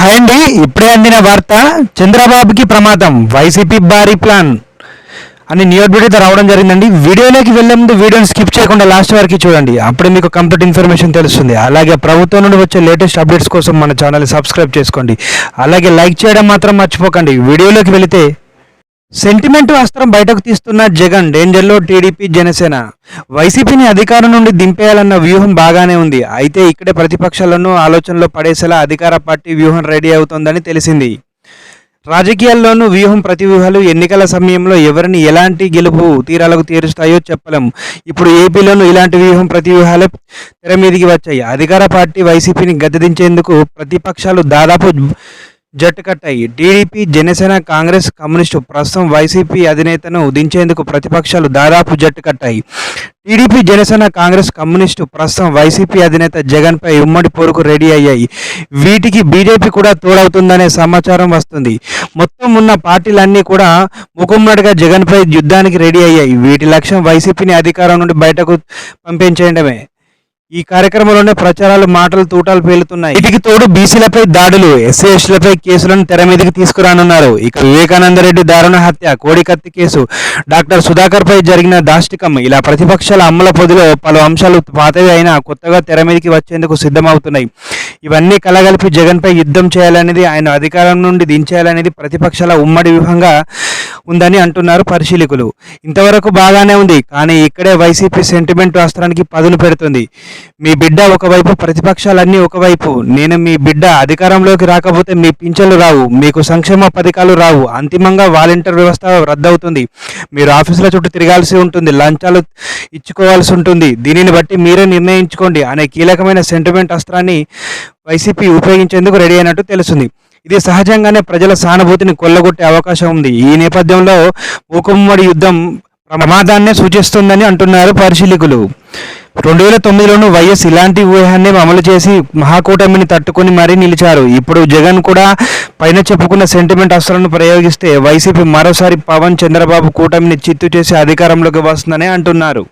Hi అండి ఇప్పుడే అందిన వార్త చంద్రబాబుకి ప్రమాదం వైసీపీ భారీ ప్లాన్. అని న్యూ వీడియోతో రావడం జరిగిందండి. వీడియోలోకి వెళ్ళే ముందు వీడియోని స్కిప్ చేయకుండా లాస్ట్ వరకు చూడండి. అప్పుడే మీకు కంప్లీట్ ఇన్ఫర్మేషన్ తెలుస్తుంది. అలాగే ప్రభుత్వం నుండి వచ్చే లేటెస్ట్ అప్డేట్స్ కోసం మన ఛానల్ సబ్స్క్రైబ్ చేసుకోండి. అలాగే లైక్ చేయడం మాత్రం మర్చిపోకండి. వీడియోలోకి వెళితే సెంటిమెంట్ అస్త్రం బయటకు తీస్తున్న జగన్ డేంజర్లో టీడీపీ జనసేన. వైసీపీని అధికారం నుండి దింపేయాలన్న వ్యూహం బాగానే ఉంది. అయితే ఇక్కడే ప్రతిపక్షాలను ఆలోచనలో పడేసేలా అధికార పార్టీ వ్యూహం రెడీ అవుతోందని తెలిసింది. రాజకీయాల్లోనూ వ్యూహం ప్రతి వ్యూహాలు ఎన్నికల సమయంలో ఎవరిని ఎలాంటి గెలుపు తీరాలకు తీరుస్తాయో చెప్పలేం. ఇప్పుడు ఏపీలోనూ ఇలాంటి వ్యూహం ప్రతి వ్యూహాలే తెర మీదికి వచ్చాయి. అధికార పార్టీ వైసీపీని గద్దెదించేందుకు ప్రతిపక్షాలు దాదాపు జట్టు కట్టాయి టీడీపీ జనసేన కాంగ్రెస్ కమ్యూనిస్టు ప్రస్తుతం వైసీపీ అధినేతను దించేందుకు ప్రతిపక్షాలు దాదాపు జట్టు కట్టాయి టీడీపీ జనసేన కాంగ్రెస్ కమ్యూనిస్టు ప్రస్తుతం వైసీపీ అధినేత జగన్పై ఉమ్మడి పోరుకు రెడీ అయ్యాయి. వీటికి బీజేపీ కూడా తోడవుతుందనే సమాచారం వస్తుంది. మొత్తం ఉన్న పార్టీలన్నీ కూడా ముఖమ్మడిగా జగన్పై యుద్ధానికి రెడీ అయ్యాయి. వీటి లక్ష్యం వైసీపీని అధికారం నుండి బయటకు పంపించేయడమే. ఈ కార్యక్రమంలోనే ప్రచారాలు మాటలు తూటాలు పేలుతున్నాయి. వీటికి తోడు బీసీలపై దాడులు ఎస్సీ ఎస్టీలపై కేసులను తెర మీదకి తీసుకురానున్నారు. ఇక వివేకానందరెడ్డి దారుణ హత్య కోడికత్తి కేసు. డాక్టర్ సుధాకర్ పై జరిగిన దాష్టికం. ఇలా ప్రతిపక్షాల అమ్మల పొదిలో పలు అంశాలు పాతవి అయినా కొత్తగా తెర మీదకి వచ్చేందుకు సిద్ధమవుతున్నాయి. ఇవన్నీ కలగలిపి జగన్పై యుద్ధం చేయాలనేది ఆయన అధికారం నుండి దించేయాలనేది ప్రతిపక్షాల ఉమ్మడి వ్యూహంగా ఉందని అంటున్నారు పరిశీలకులు. ఇంతవరకు బాగానే ఉంది కానీ ఇక్కడే వైసీపీ సెంటిమెంట్ అస్త్రానికి పదును పెడుతుంది. మీ బిడ్డ ఒకవైపు ప్రతిపక్షాలన్నీ ఒకవైపు. నేను మీ బిడ్డ అధికారంలోకి రాకపోతే మీ పింఛన్లు రావు మీకు సంక్షేమ పథకాలు రావు. అంతిమంగా వాలంటీర్ వ్యవస్థ రద్దవుతుంది. మీరు ఆఫీసుల చుట్టూ తిరగాల్సి ఉంటుంది లంచాలు ఇచ్చుకోవాల్సి ఉంటుంది. దీనిని బట్టి మీరే నిర్ణయించుకోండి అనే కీలకమైన సెంటిమెంట్ అస్త్రాన్ని వైసీపీ ఉపయోగించేందుకు రెడీ అయినట్టు తెలుస్తుంది. ఇది సహజంగానే ప్రజల సానుభూతిని కొల్లగొట్టే అవకాశం ఉంది. ఈ నేపథ్యంలో మూకుమ్మడి యుద్ధం ప్రమాదాన్నే సూచిస్తుందని అంటున్నారు పరిశీలకులు. రెండు వేల తొమ్మిదిలోనూ వైఎస్ ఇలాంటి వ్యూహాన్ని అమలు చేసి మహాకూటమిని తట్టుకుని మరీ నిలిచారు. ఇప్పుడు జగన్ కూడా పైన చెప్పుకున్న సెంటిమెంట్ అస్త్రాలను ప్రయోగిస్తే వైసీపీ మరోసారి పవన్ చంద్రబాబు కూటమిని చిత్తు చేసి అధికారంలోకి వస్తుందని అంటున్నారు.